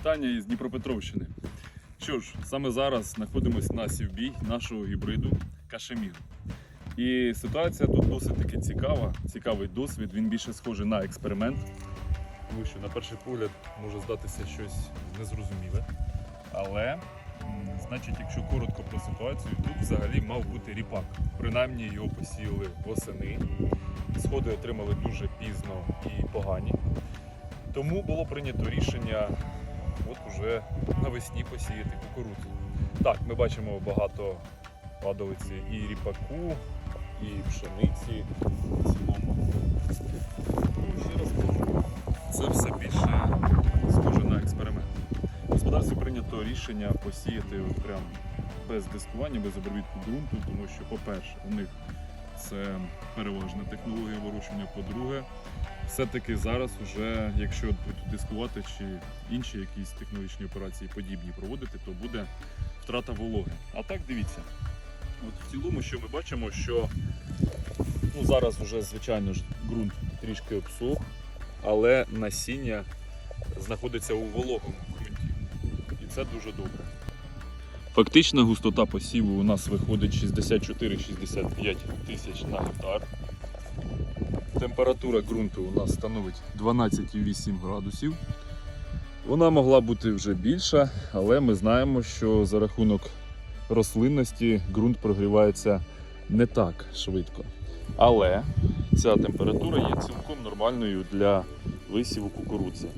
Вітання із Дніпропетровщини. Що ж, саме зараз знаходимося на сівбій нашого гібриду Кашемір. І ситуація тут досить таки цікава, цікавий досвід. Він більше схожий на експеримент, тому що на перший погляд може здатися щось незрозуміле. Але, значить, якщо коротко про ситуацію, тут взагалі мав бути ріпак. Принаймні його посіяли восени. Сходи отримали дуже пізно і погані. Тому було прийнято рішення от уже навесні посіяти кукурудзу. Так, ми бачимо багато падалиці і ріпаку, і пшениці. Це все більше схоже на експеримент. В прийнято рішення посіяти прям без дискування, без обробітку ґрунту, тому що, по-перше, у них це переважна технологія вирощування. По-друге, все-таки зараз, вже, якщо тут дискувати чи інші якісь технологічні операції подібні проводити, то буде втрата вологи. А так дивіться. От в цілому, що ми бачимо, що ну, зараз вже, звичайно ж, ґрунт трішки обсох, але насіння знаходиться у вологому ґрунті. І це дуже добре. Фактична густота посіву у нас виходить 64-65 тисяч на гектар. Температура ґрунту у нас становить 12,8 градусів. Вона могла бути вже більша, але ми знаємо, що за рахунок рослинності ґрунт прогрівається не так швидко. Але ця температура є цілком нормальною для висіву кукурудзи.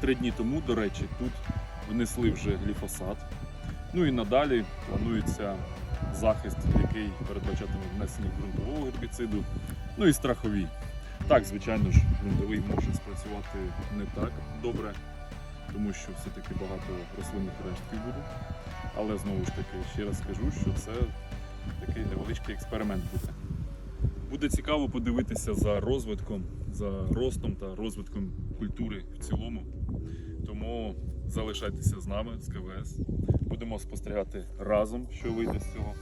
Три дні тому, до речі, тут внесли вже гліфосат. Ну і надалі планується захист, який передбачатиме внесення ґрунтового гербіциду, ну і страхові. Так, звичайно ж, ґрунтовий може спрацювати не так добре, тому що все-таки багато рослинних рештків буде. Але знову ж таки, ще раз скажу, що це такий невеличкий експеримент буде. Буде цікаво подивитися за розвитком, за ростом та розвитком культури в цілому. Тому залишайтеся з нами з КВС. Будемо спостерігати разом, що вийде з цього.